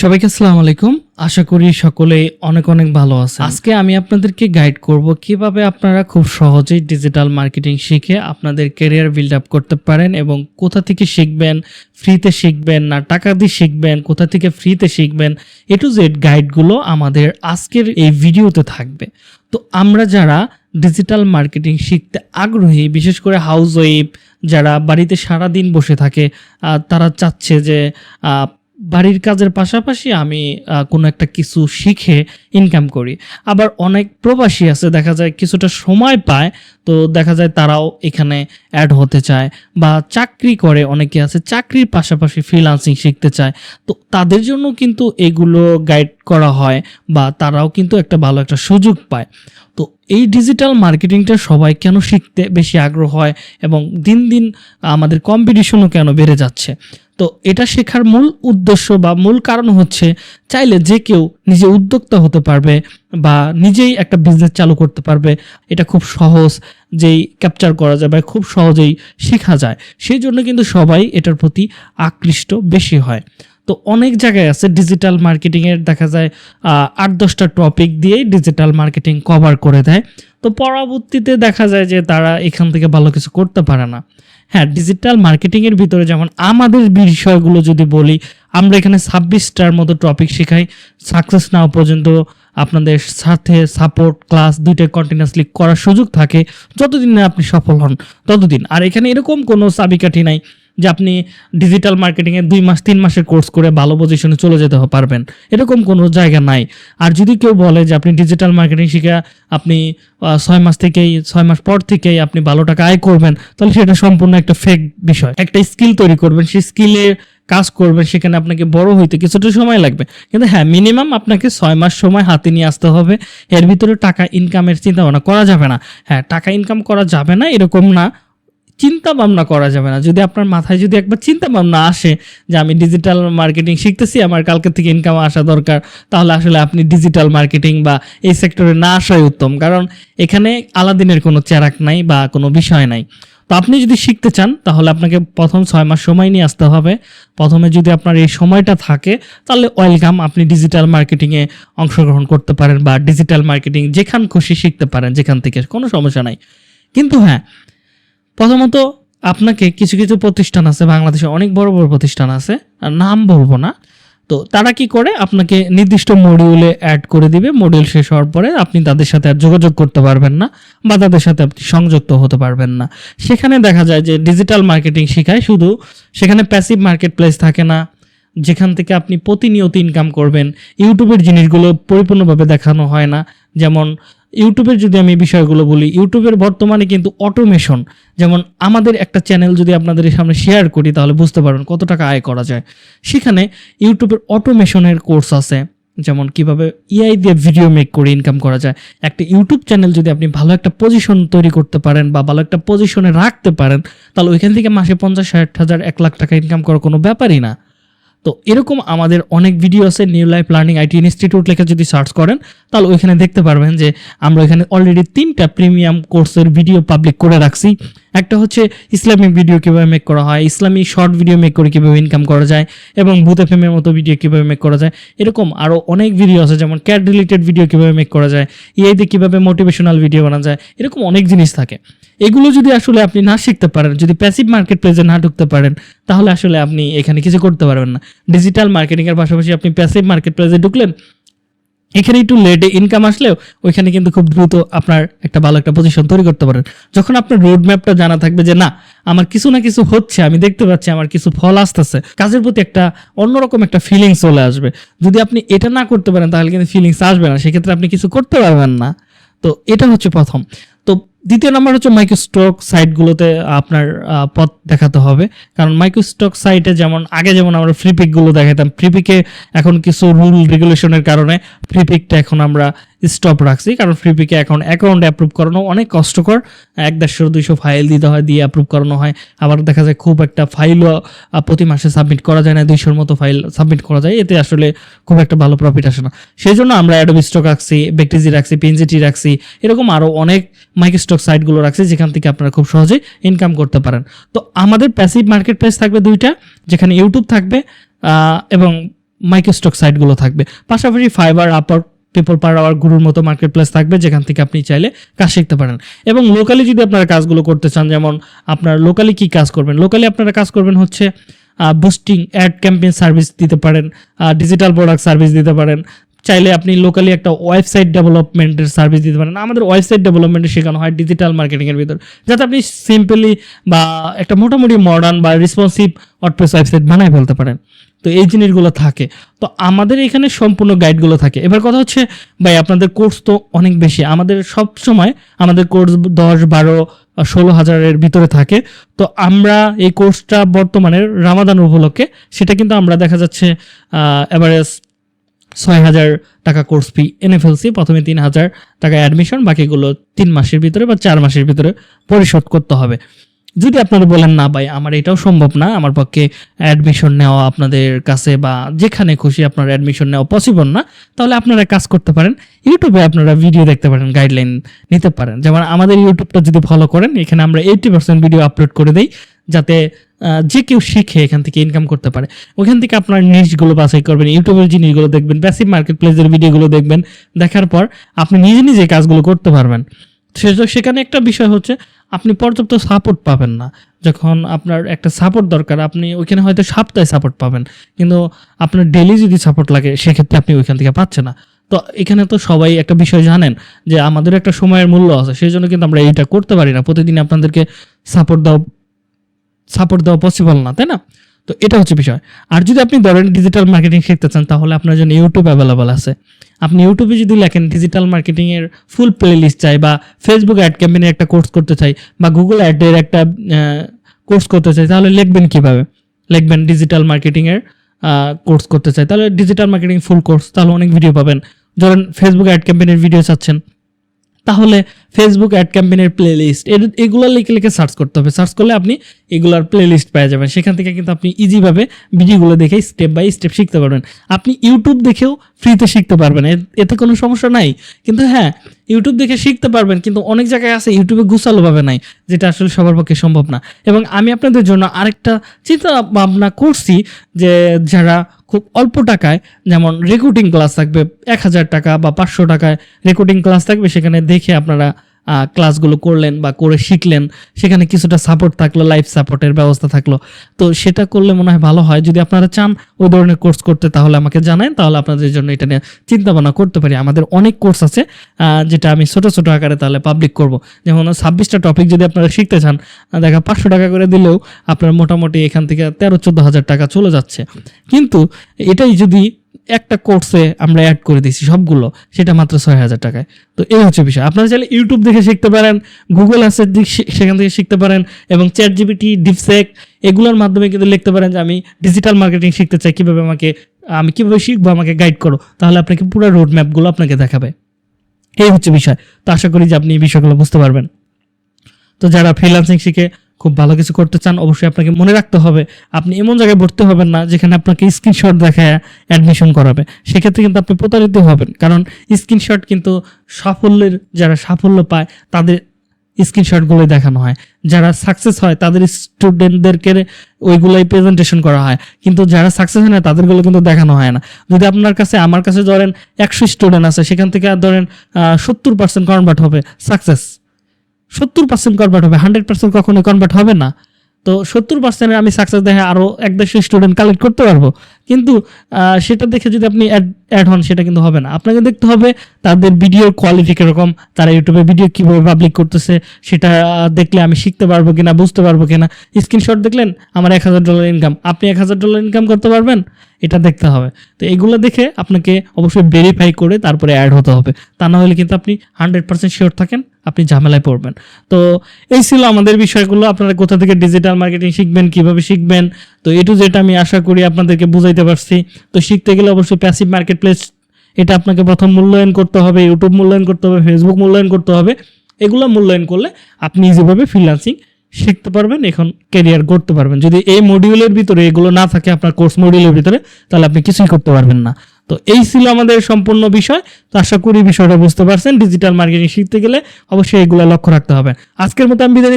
সবাইকে আসসালাম আলাইকুম। আশা করি সকলে অনেক অনেক ভালো আছে আজকে আমি আপনাদেরকে গাইড করব কীভাবে আপনারা খুব সহজেই ডিজিটাল মার্কেটিং শিখে আপনাদের ক্যারিয়ার বিল্ড আপ করতে পারেন এবং কোথা থেকে শিখবেন ফ্রিতে শিখবেন না টাকা দিয়ে শিখবেন, কোথা থেকে ফ্রিতে শিখবেন এ টু জেড গাইডগুলো আমাদের আজকের এই ভিডিওতে থাকবে। তো আমরা যারা ডিজিটাল মার্কেটিং শিখতে আগ্রহী, বিশেষ করে হাউস ওয়াইফ যারা বাড়িতে সারা দিন বসে থাকে তারা চাচ্ছে যে বাড়ির কাজের পাশাপাশি আমি কোনো একটা কিছু শিখে ইনকাম করি। আবার অনেক প্রবাসী আছে, দেখা যায় কিছুটা সময় পায়, তো দেখা যায় তারাও এখানে অ্যাড হতে চায় বা চাকরি করে। অনেকে আছে চাকরির পাশাপাশি ফ্রিলান্সিং শিখতে চায়। তো তাদের জন্য কিন্তু এগুলো গাইড করা হয় বা তারাও কিন্তু একটা ভালো একটা সুযোগ পায়। তো এই ডিজিটাল মার্কেটিংটা সবাই কেন শিখতে বেশি আগ্রহ হয় এবং দিন দিন আমাদের কম্পিটিশনও কেন বেড়ে যাচ্ছে? তো এটা শেখার মূল উদ্দেশ্য বা মূল কারণ হচ্ছে চাইলে যে কেউ নিজে উদ্যোক্তা হতে পারবে বা নিজেই একটা বিজনেস চালু করতে পারবে। এটা খুব সহজ যেই ক্যাপচার করা যায় বা খুব সহজেই শেখা যায়। সেই জন্য কিন্তু সবাই এটার প্রতি আকৃষ্ট বেশি হয়। তো অনেক জায়গায় আছে ডিজিটাল মার্কেটিংয়ের দেখা যায় আট দশটা টপিক দিয়েই ডিজিটাল মার্কেটিং কভার করে দেয়। তো পরবর্তীতে দেখা যায় যে তারা এখান থেকে ভালো কিছু করতে পারে না। হ্যাঁ ডিজিটাল মার্কেটিংয়ের ভিতরে যেমন আমাদের বিষয়গুলো যদি বলি, আমরা এখানে ছাব্বিশটার মতো টপিক শেখাই। সাকসেস নাও পর্যন্ত আপনাদের সাথে সাপোর্ট ক্লাস দুইটা কন্টিনিউসলি করার সুযোগ থাকে। যতদিন না আপনি সফল হন, ততদিন। আর এখানে এরকম কোনো চাবিকাঠি নাই। যে আপনি ডিজিটাল মার্কেটিংয়ে দুই মাস, তিন মাসের কোর্স করে ভালো পজিশনে চলে যেতে পারবেন। এরকম কোনো জায়গা নাই। আর যদি কেউ বলে যে আপনি ডিজিটাল মার্কেটিং শিখে আপনি ছয় মাস থেকেই, ছয় মাস পর থেকেই আপনি ভালো টাকা আয় করবেন, তাহলে সেটা সম্পূর্ণ একটা ফেক বিষয়। একটা স্কিল তৈরি করবেন, সেই স্কিলের কাজ করবেন, সেখানে আপনাকে বড় হইতে কিছুটা সময় লাগবে। কিন্তু হ্যাঁ মিনিমাম আপনাকে ছয় মাস সময় হাতে নিয়ে আসতে হবে। এর ভিতরে টাকা ইনকামের চিন্তা ভাবনা করা যাবে না। হ্যাঁ টাকা ইনকাম করা যাবে না, এরকম না। চিন্তা ভাবনা করা যাবে না। যদি আপনার মাথায় যদি একবার চিন্তা ভাবনা আসে যে আমি ডিজিটাল মার্কেটিং শিখতেছি, আমার কালকে থেকে ইনকাম আসা দরকার, তাহলে আসলে আপনি ডিজিটাল মার্কেটিং বা এই সেক্টরে না আসাই উত্তম। কারণ এখানে আলাদিনের কোনো চেরাক নাই বা কোনো বিষয় নাই। তো আপনি যদি শিখতে চান, তাহলে আপনাকে প্রথম ছয় মাস সময় নিয়ে আসতে হবে। প্রথমে যদি আপনার এই সময়টা থাকে, তাহলে ওয়েলকাম আপনি ডিজিটাল মার্কেটিংয়ে অংশগ্রহণ করতে পারেন বা ডিজিটাল মার্কেটিং যেখান খুশি শিখতে পারেন, যেখান থেকে কোনো সমস্যা নাই। কিন্তু হ্যাঁ প্রথমত আপনাকে কিছু কিছু প্রতিষ্ঠান আছে বাংলাদেশে, অনেক বড় বড় প্রতিষ্ঠান আছে, আর নাম বলব না। তো তারা কি করে? আপনাকে নির্দিষ্ট মডিউলে অ্যাড করে দিবে। মডিউল শেষ হওয়ার পরে আপনি তাদের সাথে আর যোগাযোগ করতে পারবেন না বা তাদের সাথে আপনি সংযুক্ত হতে পারবেন না। সেখানে দেখা যায় যে ডিজিটাল মার্কেটিং শেখায় শুধু। সেখানে প্যাসিভ মার্কেট প্লেস থাকে না। যেখান থেকে আপনি প্রতিনিয়ত ইনকাম করবেন। ইউটিউবের জিনিসগুলো পরিপূর্ণভাবে দেখানো হয় না। যেমন ইউটিউবের যদি আমি বিষয়গুলো বলি, ইউটিউবের বর্তমানে কিন্তু অটোমেশন যেমন আমাদের একটা চ্যানেল যদি আপনাদের সামনে শেয়ার করি, তাহলে বুঝতে পারবেন কত টাকা আয় করা যায়। সেখানে ইউটিউবের অটোমেশনের কোর্স আছে, যেমন কীভাবে ইআই দিয়ে ভিডিও মেক করে ইনকাম করা যায়। একটা ইউটিউব চ্যানেল যদি আপনি ভালো একটা পজিশন তৈরি করতে পারেন বা ভালো একটা পজিশনে রাখতে পারেন, তাহলে ওইখান থেকে মাসে পঞ্চাশ, ষাট হাজার, এক লাখ টাকা ইনকাম করার কোনো ব্যাপারই না। তো এরকম আমাদের অনেক ভিডিও আছে new life learning IT institute লেখা যদি সার্চ করেন, তাহলে ওইখানে দেখতে পারবেন যে আমরা এখানে অলরেডি তিনটা প্রিমিয়াম কোর্সের ভিডিও পাবলিক করে রাখছি। একটা হচ্ছে ইসলামিক ভিডিও কীভাবে মেক করা হয় ইসলামিক শর্ট ভিডিও মেক করে কীভাবে ইনকাম করা যায়, এবং ভূত এফএমের মতো ভিডিও কীভাবে মেক করা যায়। এরকম আরও অনেক ভিডিও আছে, যেমন ক্যাট রিলেটেড ভিডিও কীভাবে মেক করা যায় ইআইতে কীভাবে মোটিভেশনাল ভিডিও বানা যায়, এরকম অনেক জিনিস থাকে। এগুলো যদি আসলে আপনি না শিখতে পারেন, যদি প্যাসিভ মার্কেট প্লেসে না ঢুকতে পারেন, তাহলে আসলে আপনি এখানে কিছু করতে পারবেন না। ডিজিটাল মার্কেটিংয়ের পাশাপাশি আপনি প্যাসিভ মার্কেট প্লেসে ঢুকলেন, এখানে একটু লেটে ইনকাম আসলেও ওইখানে কিন্তু খুব দ্রুত আপনার একটা ভালো একটা পজিশন তৈরি করতে পারেন। যখন আপনার রোড ম্যাপটা জানা থাকবে যে, না, আমার কিছু না কিছু হচ্ছে, আমি দেখতে পাচ্ছি আমার কিছু ফল আসতেছে। কাজের প্রতি একটা অন্যরকম একটা ফিলিংস চলে আসবে। যদি আপনি এটা না করতে পারেন, তাহলে কিন্তু ফিলিংস আসবে না। সেক্ষেত্রে আপনি কিছু করতে পারবেন না। তো এটা হচ্ছে প্রথম। দ্বিতীয় নাম্বার হচ্ছে মাইক্রোস্টক সাইটগুলোতে আপনার পথ দেখাতে হবে। কারণ মাইক্রোস্টক সাইটে যেমন, আগে যেমন আমরা ফ্রি পিকগুলো দেখাতাম ফ্রি পিকে এখন কিছু রুল রেগুলেশনের কারণে ফ্রি পিকটা এখন আমরা স্টপ রাখছি, কারণ ফ্রি পিকে এখন অ্যাকাউন্ট অ্যাপ্রুভ করানো অনেক কষ্টকর। এক দেড়শো, দুইশো ফাইল দিতে হয়, দিয়ে অ্যাপ্রুভ করানো হয়। আবার দেখা যায় খুব একটা ফাইলও প্রতি মাসে সাবমিট করা যায় না, দুইশোর মতো ফাইল সাবমিট করা যায়। এতে আসলে খুব একটা ভালো প্রফিট আসে না। সেই জন্য আমরা অ্যাডোবি স্টক রাখছি বেকটিজি রাখছি পিএনজিটি রাখছি, এরকম আরও অনেক মাইক্রোস্টক সাইটগুলো রাখছি, যেখান থেকে আপনারা খুব সহজে ইনকাম করতে পারেন। তো আমাদের প্যাসিভ মার্কেট প্লেস থাকবে দুইটা, যেখানে ইউটিউব থাকবে এবং মাইক্রোস্টক সাইটগুলো থাকবে। পাশাপাশি ফাইবার আপার পিপল পার আওয়ার গুরুর মতো মার্কেট প্লেস থাকবে, যেখান থেকে আপনি চাইলে কাজ শিখতে পারেন। এবং লোকালি যদি আপনারা কাজগুলো করতে চান, যেমন আপনার লোকালি কি কাজ করবেন? লোকালি আপনারা কাজ করবেন হচ্ছে বুস্টিং অ্যাড ক্যাম্পেইন সার্ভিস দিতে পারেন ডিজিটাল প্রোডাক্ট সার্ভিস দিতে পারেন, চাইলে আপনি লোকালি একটা ওয়েবসাইট ডেভেলপমেন্টের সার্ভিস দিতে পারেন। আমাদের ওয়েবসাইট ডেভেলপমেন্টে শেখানো হয় ডিজিটাল মার্কেটিংয়ের ভিতর। যাতে আপনি সিম্পলি বা একটা মোটামুটি মডার্ন বা রেসপন্সিভ ওয়ার্ডপ্রেস ওয়েবসাইট বানায় ফেলতে পারেন। তো এই জিনিসগুলো থাকে। তো আমাদের এখানে সম্পূর্ণ গাইডগুলো থাকে। এবার কথা হচ্ছে, ভাই, আপনাদের কোর্স তো অনেক বেশি। আমাদের সব সময় আমাদের কোর্স দশ, বারো, ষোলো হাজারের ভিতরে থাকে। তো আমরা এই কোর্সটা বর্তমানে রামাদান উপলক্ষে, সেটা কিন্তু আমরা দেখা যাচ্ছে এভারেজ ছয় হাজার টাকা কোর্স ফি এনে ফেলছি প্রথমে তিন হাজার টাকা অ্যাডমিশন বাকিগুলো তিন মাসের ভিতরে বা চার মাসের ভিতরে পরিশোধ করতে হবে। যদি আপনারা বলেন, না ভাই, আমার এটাও সম্ভব না, আমার পক্ষে অ্যাডমিশন নেওয়া আপনাদের কাছে বা যেখানে খুশি আপনার অ্যাডমিশন নেওয়া পসিবল না, তাহলে আপনারা কাজ করতে পারেন। ইউটিউবে আপনারা ভিডিও দেখতে পারেন গাইডলাইন নিতে পারেন। যেমন আমাদের ইউটিউবটা যদি ফলো করেন, এখানে আমরা এইটি পার্সেন্ট ভিডিও আপলোড করে দিই, যাতে যে কেউ শিখে এখান থেকে ইনকাম করতে পারে। ওখান থেকে আপনার নিউজগুলো বাছাই করবেন ইউটিউবের জিনিসগুলো দেখবেন বেসিক মার্কেট প্লেসের ভিডিওগুলো দেখবেন, দেখার পর আপনি নিজে নিজে কাজগুলো করতে পারবেন। সেখানে একটা বিষয় হচ্ছে, আপনি পর্যাপ্ত সাপোর্ট পাবেন না। যখন আপনার একটা সাপোর্ট দরকার, আপনি ওইখানে হয়তো সপ্তাহে সাপোর্ট পাবেন। কিন্তু আপনার ডেলি যদি সাপোর্ট লাগে, সেক্ষেত্রে আপনি ওইখান থেকে পাচ্ছেন না। তো এখানে তো সবাই একটা বিষয় জানেন যে আমাদের একটা সময়ের মূল্য আছে, সেই জন্য কিন্তু আমরা এইটা করতে পারি না। প্রতিদিন আপনাদেরকে সাপোর্ট দেওয়া সাপোর্ট দেওয়া পসিবল না, তাই না? তো এটা হচ্ছে বিষয়। আর যদি আপনি ধরেন ডিজিটাল মার্কেটিং শিখতে চান, তাহলে আপনার জন্য ইউটিউব অ্যাভেলেবল আছে। আপনি ইউটিউবে যদি লেখেন ডিজিটাল মার্কেটিংয়ের ফুল প্লেলিস্ট চাই বা ফেসবুক অ্যাড ক্যাম্পেইনের একটা কোর্স করতে চাই বা গুগল অ্যাডের একটা কোর্স করতে চাই, তাহলে লিখবেন কীভাবে? লিখবেন ডিজিটাল মার্কেটিংয়ের কোর্স করতে চাই। তাহলে ডিজিটাল মার্কেটিং ফুল কোর্স তাহলে অনেক ভিডিও পাবেন। ধরেন ফেসবুক অ্যাড ক্যাম্পেইনের ভিডিও চাচ্ছেন। তাহলে ফেসবুক অ্যাড ক্যাম্পেইনের প্লে লিস্ট এগুলো লিখে লিখে সার্চ করতে হবে। সার্চ করলে আপনি এগুলার প্লে লিস্ট পেয়ে যাবেন। সেখান থেকে কিন্তু আপনি ইজিভাবে ভিডিওগুলো দেখে স্টেপ বাই স্টেপ শিখতে পারবেন। আপনি ইউটিউব দেখেও ফ্রিতে শিখতে পারবেন। এতে কোনো সমস্যা নাই। কিন্তু হ্যাঁ ইউটিউব দেখে শিখতে পারবেন, কিন্তু অনেক জায়গায় আছে ইউটিউবে গুছালোভাবে নাই, যেটা আসলে সবার পক্ষে সম্ভব না। এবং আমি আপনাদের জন্য আরেকটা চিন্তা ভাবনা করছি যে যারা খুব অল্প টাকায়, যেমন রেকর্ডিং ক্লাস থাকবে এক হাজার টাকা বা পাঁচশো টাকায় রেকর্ডিং ক্লাস থাকবে, সেখানে দেখে আপনারা ক্লাসগুলো করলেন বা করে শিখলেন, সেখানে কিছুটা সাপোর্ট থাকল লাইফ সাপোর্টের ব্যবস্থা থাকল। তো সেটা করলে মনে হয় ভালো হয়। যদি আপনারা চান ওই ধরনের কোর্স করতে, তাহলে আমাকে জানান, তাহলে আপনাদের জন্য এটা নিয়ে চিন্তা ভাবনা করতে পারি। আমাদের অনেক কোর্স আছে যেটা আমি ছোট ছোট আকারে তাহলে পাবলিক করব। যেমন ছাব্বিশটা টপিক যদি আপনারা শিখতে চান দেখা পাঁচশো টাকা করে দিলেও আপনার মোটামুটি এখান থেকে তেরো, চোদ্দ হাজার টাকা চলে যাচ্ছে। কিন্তু এটাই যদি একটা কোর্সে আমরা অ্যাড করে দিয়েছি সবগুলো, সেটা মাত্র ছয় হাজার টাকায়। তো এই হচ্ছে বিষয়। আপনারা চাইলে ইউটিউব দেখে শিখতে পারেন গুগল আছে দিক সেখান থেকে শিখতে পারেন, এবং চ্যাট জিবিটি ডিপসেক এগুলোর মাধ্যমে কিন্তু লিখতে পারেন যে আমি ডিজিটাল মার্কেটিং শিখতে চাই, কীভাবে আমাকে, আমি কীভাবে শিখব, আমাকে গাইড করো। তাহলে আপনাকে পুরো রোড ম্যাপগুলো আপনাকে দেখাবে। এই হচ্ছে বিষয়। তো আশা করি যে আপনি এই বিষয়গুলো বুঝতে পারবেন। তো যারা ফ্রিল্যান্সিং শিখে খুব ভালো কিছু করতে চান, অবশ্যই আপনাকে মনে রাখতে হবে, আপনি এমন জায়গায় ভর্তি হবেন না যেখানে আপনাকে স্ক্রিনশট দেখায় অ্যাডমিশন করাবে। সেক্ষেত্রে কিন্তু আপনি প্রতারিত হবেন, কারণ স্ক্রিনশট কিন্তু সাফল্যের, যারা সাফল্য পায়, তাদের স্ক্রিনশটগুলোই দেখানো হয়। যারা সাকসেস হয়, তাদের স্টুডেন্টদেরকে ওইগুলোই প্রেজেন্টেশন করা হয়। কিন্তু যারা সাকসেস হয় না, তাদেরগুলো কিন্তু দেখানো হয় না। যদি আপনার কাছে, আমার কাছে ধরেন একশো স্টুডেন্ট আছে, সেখান থেকে আর ধরেন সত্তর পার্সেন্ট কনভার্ট হবে সাকসেস সত্তর পার্সেন্ট কনভার্ট হবে হান্ড্রেড পার্সেন্ট কখনো কনভার্ট হবে না। তো সত্তর পার্সেন্টের আমি সাকসেস দেখে আরও এক দেড়শো স্টুডেন্ট কালেক্ট করতে পারব। কিন্তু সেটা দেখে যদি আপনি অ্যাড হন, সেটা কিন্তু হবে না। আপনাকে দেখতে হবে তাদের ভিডিওর কোয়ালিটি কীরকম, তারা ইউটিউবে ভিডিও কীভাবে পাবলিক করতেছে, সেটা দেখলে আমি শিখতে পারব কিনা, বুঝতে পারব কিনা। স্ক্রিনশট দেখলেন, আমার এক হাজার ডলার ইনকাম আপনি এক হাজার ডলার ইনকাম করতে পারবেন? এটা দেখতে হবে। তো এগুলো দেখে আপনাকে অবশ্যই ভেরিফাই করে তারপরে অ্যাড হতে হবে। তা না হলে কিন্তু আপনি হান্ড্রেড পার্সেন্ট শিওর থাকেন। আপনি ঝামেলায় পড়বেন। তো এই ছিল আমাদের বিষয়গুলো। আপনারা কোথা থেকে ডিজিটাল মার্কেটিং শিখবেন, কীভাবে শিখবেন? তো এটু যেটা আমি আশা করি আপনাদেরকে বুঝাইতে পারছি। তো শিখতে গেলে অবশ্যই প্যাসিভ মার্কেট প্লেস এটা আপনাকে প্রথম মূল্যায়ন করতে হবে ইউটিউব মূল্যায়ন করতে হবে ফেসবুক মূল্যায়ন করতে হবে। এগুলো মূল্যায়ন করলে আপনি যেভাবে ফ্রিল্যান্সিং শিখতে পারবেন, এখন ক্যারিয়ার করতে পারবেন। যদি এই মডিউলের ভিতরে এগুলো না থাকে, আপনার কোর্স মডিউলের ভিতরে, তাহলে আপনি কিছুই করতে পারবেন না। তো এই ছিল আমাদের সম্পূর্ণ বিষয়। তো আশা করি বিষয়টা বুঝতে পারছেন। ডিজিটাল মার্কেটিং শিখতে গেলে অবশ্যই এগুলো লক্ষ্য রাখতে হবে। আজকের মতো আমি বিদায়।